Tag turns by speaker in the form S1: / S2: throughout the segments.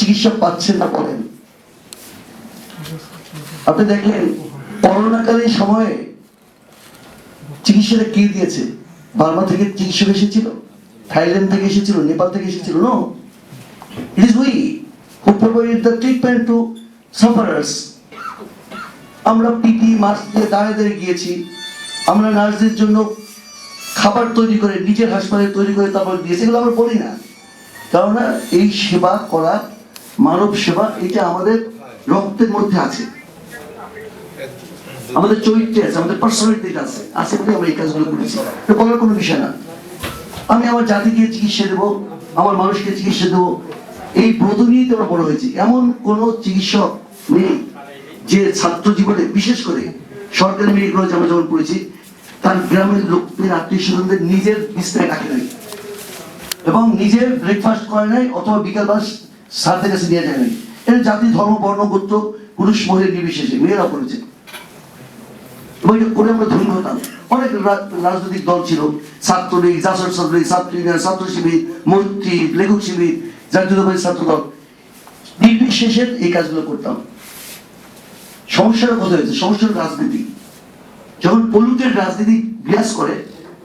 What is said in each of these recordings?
S1: চিকিৎসা পাচ্ছেন না বলেন। আপনি দেখলেন করোনাকালীন সময়ে চিকিৎসাটা কে দিয়েছে? বার্মা থেকে চিকিৎসক এসেছিল, থাইল্যান্ড থেকে এসেছিল, নেপাল থেকে এসেছিল no it is we who provide the treatment to sufferers আমরা পিপি মাস্ক দিয়ে দাঁড়িয়ে দাঁড়িয়ে গিয়েছি। আমরা নার্সদের জন্য খাবার তৈরি করে, নিজের হাসপাতালে তৈরি করে তারপর দিয়েছি। এগুলো আমরা বলি না। কেননা এই সেবা করা মানব সেবা, এটা আমাদের রক্তের মধ্যে আছে। আমাদের চরিত্রে আছে, আমাদের পার্সোনালিটি আছে। আছে বলে আমরা এই কাজগুলো করেছি। বলার কোনো বিষয় না। আমি আমার জাতিকে চিকিৎসা দেবো, আমার মানুষকে চিকিৎসা দেবো। এই ব্রত নিয়েই তো আমরা বড় হয়েছি। এমন কোনো চিকিৎসক নেই যে ছাত্র জীবনে, বিশেষ করে সরকারি মেডিকেল কলেজে আমরা যখন পড়েছি, তার গ্রামের লোকদের, আত্মীয় স্বজনদের নিজের বিস্তারে ডাকে নাই। এবং নিজের ব্রেকফাস্ট করে নাই, অথবা বিকালবেলা স্যারদের কাছে যায় নাই এটা জাতি ধর্ম বর্ণ গোত্র পুরুষ মহিলা নির্বিশেষে মেয়েরা করেছে এবং এটা করে আমরা ধন্য হতাম। অনেক রাজনৈতিক দল ছিল ছাত্রলীগ জাসর ছাত্রলীগ ছাত্র ইউনিয়ন, ছাত্র শিবির মৈত্রী লেখক শিবির জাতীয়তাবাদী ছাত্র দল। নির্বিশেষে এই কাজগুলো করতাম। সমস্যাটা কোথায় হয়েছে সমস্যার রাজনীতি। যখন পলিউটেড রাজনীতি বিরাজ করে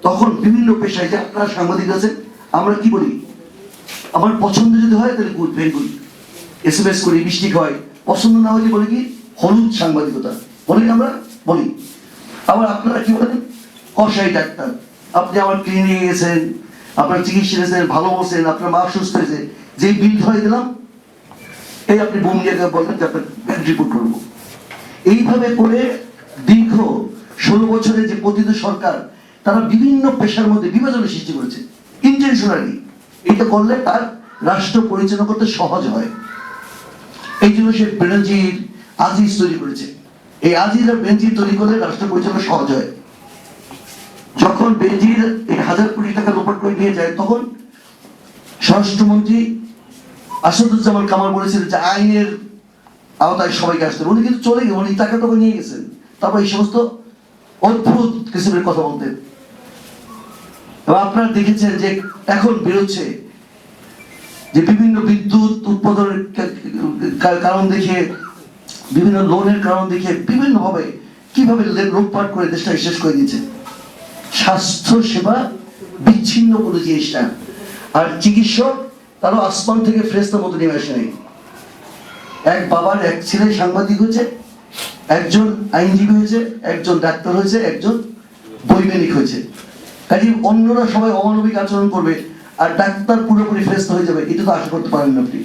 S1: তখন বিভিন্ন পেশায় যে আপনারা সাংবাদিক আছেন আমরা কি বলি? আমার পছন্দ যদি হয় তাহলে good very good S M S করি মিষ্টি খাওয়াই। পছন্দ না হলে বলে কি? হলুদ সাংবাদিকতা। বলি আমরা? বলি। আবার আপনারা কি বলেন? কষাই ডাক্তার। আপনি আমার ক্লিনিকে গেছেন, আপনার চিকিৎসা গেছেন ভালো বলছেন আপনার মা সুস্থ হয়েছে। যেই বিল ধরে দিলাম, এই আপনি বোম জায়গায় বললেন যে আপনার রিপোর্ট করব। এইভাবে করে দীর্ঘ ষোলো বছরে যে পতিত সরকার, তারা বিভিন্ন পেশার মধ্যে বিভাজনের সৃষ্টি করেছে। ইন্টেনশনালি এটা করলে তার রাষ্ট্র পরিচালনা করতে সহজ হয়। এই জন্য সে বেনজির আজিজ তৈরি করেছে। এই আজিজ আর বেনজির তৈরি করলে রাষ্ট্র পরিচালনা সহজ হয়। যখন বেনজির এই হাজার কোটি টাকা লোপাট করে নিয়ে যায়, তখন স্বরাষ্ট্রমন্ত্রী আসাদুজ্জামান কামাল বলেছিলেন যে আইনের আওতায় সবাইকে আসতে উনি কিন্তু চলে গেলেন, উনি টাকা টাকা নিয়ে গেছেন। তারপর এই সমস্ত অদ্ভুত কিসিমের কথা বলতেন। এবং আপনারা দেখেছেন যে এখন বেরোচ্ছে যে বিভিন্ন বিদ্যুৎ উৎপাদনের কারণ দেখে বিভিন্ন লোনের কারণ দেখে বিভিন্ন ভাবে কীভাবে লে- লুটপাট করে দেশটাকে শেষ করে দিয়েছে। স্বাস্থ্য সেবা বিচ্ছিন্ন কোনো জিনিস আর চিকিৎসক, তারও আসমান থেকে ফ্রেস্তার মতো নেমে আসে নাই। এক বাবার এক ছেলে সাংবাদিক হয়েছে, একজন আইনজীবী হয়েছে, একজন ডাক্তার হয়েছে, একজন বৈজ্ঞানিক হয়েছে। কাজে অন্যরা সবাই অমানবিক আচরণ করবে। আর ডাক্তার পুরোপুরি ফেরস্ত হয়ে যাবে এটা তো আশা করতে পারেন আপনি।